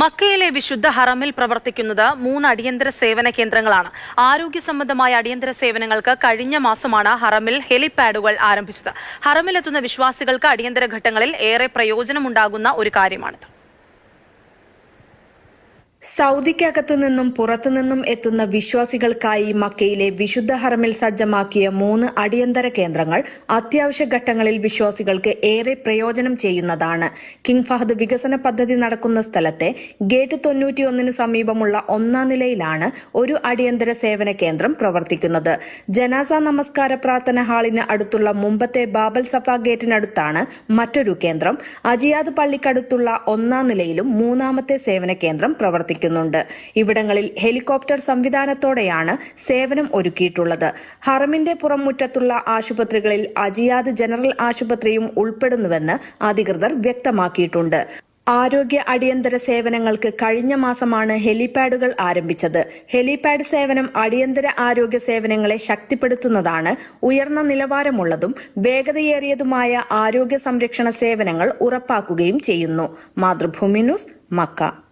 മക്കയിലെ വിശുദ്ധ ഹറമിൽ പ്രവർത്തിക്കുന്നത് മൂന്ന് അടിയന്തര സേവന കേന്ദ്രങ്ങളാണ്. ആരോഗ്യ സംബന്ധമായ അടിയന്തര സേവനങ്ങൾക്ക് കഴിഞ്ഞ മാസമാണ് ഹറമിൽ ഹെലിപാഡുകൾ ആരംഭിച്ചത്. ഹറമിലെത്തുന്ന വിശ്വാസികൾക്ക് അടിയന്തര ഘട്ടങ്ങളിൽ ഏറെ പ്രയോജനമുണ്ടാകുന്ന ഒരു കാര്യമാണിത്. സൗദിക്കകത്തു നിന്നും പുറത്തുനിന്നും എത്തുന്ന വിശ്വാസികൾക്കായി മക്കയിലെ വിശുദ്ധ ഹറമിൽ സജ്ജമാക്കിയ മൂന്ന് അടിയന്തര കേന്ദ്രങ്ങൾ അത്യാവശ്യ ഘട്ടങ്ങളിൽ വിശ്വാസികൾക്ക് ഏറെ പ്രയോജനം ചെയ്യുന്നതാണ്. കിങ് ഫഹദ് വികസന പദ്ധതി നടക്കുന്ന സ്ഥലത്തെ ഗേറ്റ് തൊണ്ണൂറ്റിയൊന്നിന് സമീപമുള്ള ഒന്നാം നിലയിലാണ് ഒരു അടിയന്തര സേവന കേന്ദ്രം പ്രവർത്തിക്കുന്നത്. ജനാസ നമസ്കാര പ്രാർത്ഥന ഹാളിന് അടുത്തുള്ള മുമ്പത്തെ ബാബൽ സഫ ഗേറ്റിനടുത്താണ് മറ്റൊരു കേന്ദ്രം. അജിയാദ് പള്ളിക്കടുത്തുള്ള ഒന്നാം നിലയിലും മൂന്നാമത്തെ സേവന കേന്ദ്രം പ്രവർത്തിക്കുന്നുണ്ട്. ഇവിടങ്ങളിൽ ഹെലികോപ്റ്റർ സംവിധാനത്തോടെയാണ് സേവനം ഒരുക്കിയിട്ടുള്ളത്. ഹറമിന്റെ പുറംമുറ്റത്തുള്ള ആശുപത്രികളിൽ അജിയാദ് ജനറൽ ആശുപത്രിയും ഉൾപ്പെടുന്നുവെന്ന് അധികൃതർ വ്യക്തമാക്കിയിട്ടുണ്ട്. ആരോഗ്യ അടിയന്തര സേവനങ്ങൾക്ക് കഴിഞ്ഞ മാസമാണ് ഹെലിപാഡുകൾ ആരംഭിച്ചത്. ഹെലിപാഡ് സേവനം അടിയന്തര ആരോഗ്യ സേവനങ്ങളെ ശക്തിപ്പെടുത്തുന്നതാണ് ഉയർന്ന നിലവാരമുള്ളതും വേഗതയേറിയതുമായ ആരോഗ്യ സംരക്ഷണ സേവനങ്ങൾ ഉറപ്പാക്കുകയും ചെയ്യുന്നു. Mathrubhumi news Mecca.